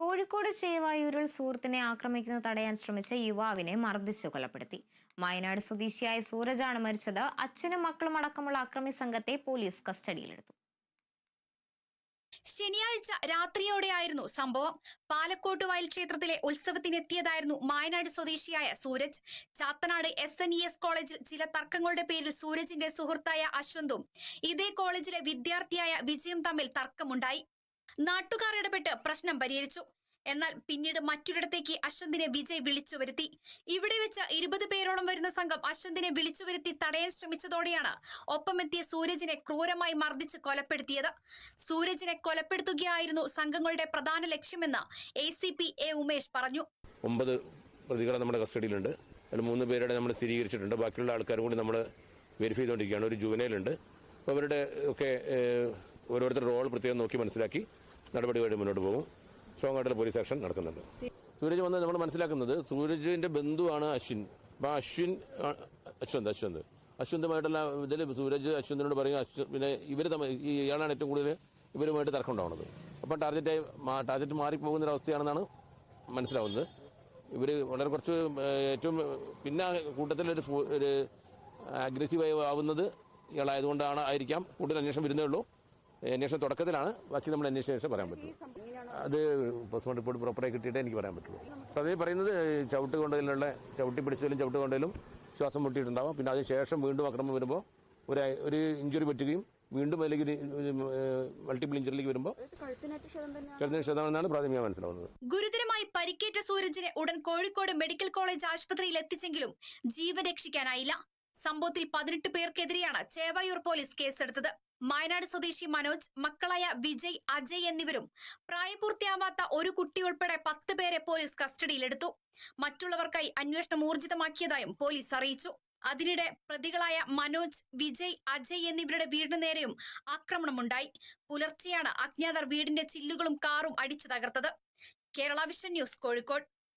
കോഴിക്കോട് ചേവായൂരിൽ സുഹൃത്തിനെ ആക്രമിക്കുന്നത് തടയാൻ ശ്രമിച്ച യുവാവിനെ മർദ്ദിച്ചു കൊലപ്പെടുത്തി. വയനാട് സ്വദേശിയായ സൂരജാണ് മരിച്ചത്. അച്ഛനും മക്കളും അടക്കമുള്ള അക്രമി സംഘത്തെ പോലീസ് കസ്റ്റഡിയിലെടുത്തു. ശനിയാഴ്ച രാത്രിയോടെയായിരുന്നു സംഭവം. പാലക്കോട്ട് വയൽ ക്ഷേത്രത്തിലെ ഉത്സവത്തിനെത്തിയതായിരുന്നു മായനാട് സ്വദേശിയായ Sooraj. Chathanad S N E S കോളേജിൽ ചില തർക്കങ്ങളുടെ പേരിൽ സൂരജിന്റെ സുഹൃത്തായ അശ്വന്തും ഇതേ കോളേജിലെ വിദ്യാർത്ഥിയായ വിജയും തമ്മിൽ തർക്കമുണ്ടായി. നാട്ടുകാർ ഇടപെട്ട് പ്രശ്നം പരിഹരിച്ചു. എന്നാൽ പിന്നീട് മറ്റൊരിടത്തേക്ക് അശ്വന്തിനെ വിജയ് വിളിച്ചു വരുത്തി. ഇവിടെ വെച്ച് ഇരുപത് പേരോളം വരുന്ന സംഘം അശ്വന്തിനെ വിളിച്ചു വരുത്തി തടയാൻ ശ്രമിച്ചതോടെയാണ് ഒപ്പമെത്തിയ സൂരജിനെ ക്രൂരമായി മർദ്ദിച്ച് കൊലപ്പെടുത്തിയത്. സൂരജിനെ കൊലപ്പെടുത്തുകയായിരുന്നു സംഘങ്ങളുടെ പ്രധാന ലക്ഷ്യമെന്ന് A C P A Umesh പറഞ്ഞു. ഒമ്പത് പ്രതികളെ നമ്മുടെ കസ്റ്റഡിയിലുണ്ട്. അതിൽ മൂന്ന് പേരുടെ നമ്മൾ സ്ഥിരീകരിച്ചിട്ടുണ്ട്. ബാക്കിയുള്ള ആൾക്കാരും കൂടി നമ്മൾ വെരിഫൈ ചെയ്തുകൊണ്ടിരിക്കുകയാണ്. ഒരു ജുവനയിലുണ്ട് അവരുടെ ഒക്കെ ഏഹ്, ഓരോരുത്തരുടെ റോൾ പ്രത്യേകം നോക്കി മനസ്സിലാക്കി നടപടികളുടെ മുന്നോട്ട് പോകും. സ്ട്രോങ് ആയിട്ടുള്ള പോലീസ് ആക്ഷൻ നടക്കുന്നുണ്ട്. സൂരജ് വന്ന് നമ്മൾ മനസ്സിലാക്കുന്നത് സൂരജിന്റെ ബന്ധുവാണ് അശ്വിൻ. അപ്പൊ അശ്വിൻ അശ്വന്ത് അശ്വന്ത്. അശ്വന്തുമായിട്ടുള്ള ഇതിൽ സൂരജ് അശ്വന്തിനോട് പറയും അശ്വ പിന്നെ ഇവർ തമ്മിൽ ഇയാളാണ് ഏറ്റവും കൂടുതൽ ഇവരുമായിട്ട് തർക്കം ഉണ്ടാവുന്നത് അപ്പം ടാർഗറ്റായി ടാർഗറ്റ് മാറിപ്പോകുന്ന ഒരു അവസ്ഥയാണെന്നാണ് മനസ്സിലാവുന്നത്. ഇവർ വളരെ കുറച്ച് ഏറ്റവും പിന്നെ കൂട്ടത്തിൽ ഒരു ഒരു അഗ്രസീവായി ആവുന്നത് ഇയാളായതുകൊണ്ടാണ് ആയിരിക്കാം. കൂടുതൽ അന്വേഷണം വരുന്നേ ഉള്ളൂ. അന്വേഷണം തുടക്കത്തിലാണ്. ബാക്കി നമ്മൾ അന്വേഷിച്ച ശേഷം പറയാൻ പറ്റും. അത് പോസ്റ്റ്മോർട്ടം റിപ്പോർട്ട് പ്രോപ്പറായി കിട്ടിയിട്ടേ എനിക്ക് പറയാൻ പറ്റുള്ളൂ. അപ്പോൾ അതേ പറയുന്നത് ചവിട്ട് കൊണ്ടതിലുള്ള ചവിട്ടി പിടിച്ചതിലും ചവിട്ട് കൊണ്ടതിലും ശ്വാസം മുട്ടിയിട്ടുണ്ടാവാം. പിന്നെ അതിന് ശേഷം വീണ്ടും അക്രമം വരുമ്പോൾ ഒരു ഒരു ഇഞ്ചുറി പറ്റുകയും വീണ്ടും അതിലേക്ക് മൾട്ടിപ്പിൾ ഇഞ്ചുറിയിലേക്ക് വരുമ്പോൾ കഴുത്തിന് ശതമാനമാണ് പ്രാഥമികമായി മനസ്സിലാവുന്നത്. ഗുരുതരമായി പരിക്കേറ്റ സൂരജിനെ ഉടൻ കോഴിക്കോട് മെഡിക്കൽ കോളേജ് ആശുപത്രിയിൽ എത്തിച്ചെങ്കിലും ജീവൻ രക്ഷിക്കാനായില്ല. സംഭവത്തിൽ പതിനെട്ട് പേർക്കെതിരെയാണ് ചേവായൂർ പോലീസ് കേസെടുത്തത്. വയനാട് സ്വദേശി മനോജ് മക്കളായ വിജയ് അജയ് എന്നിവരും പ്രായപൂർത്തിയാവാത്ത ഒരു കുട്ടി ഉൾപ്പെടെ പത്ത് പേരെ പോലീസ് കസ്റ്റഡിയിലെടുത്തു. മറ്റുള്ളവർക്കായി അന്വേഷണം ഊർജിതമാക്കിയതായും പോലീസ് അറിയിച്ചു. അതിനിടെ പ്രതികളായ മനോജ് വിജയ് അജയ് എന്നിവരുടെ വീടിന് നേരെയും ആക്രമണമുണ്ടായി. പുലർച്ചെയാണ് അജ്ഞാതർ വീടിന്റെ ചില്ലുകളും കാറും അടിച്ചു തകർത്തത്. Kerala vision news Kozhikode.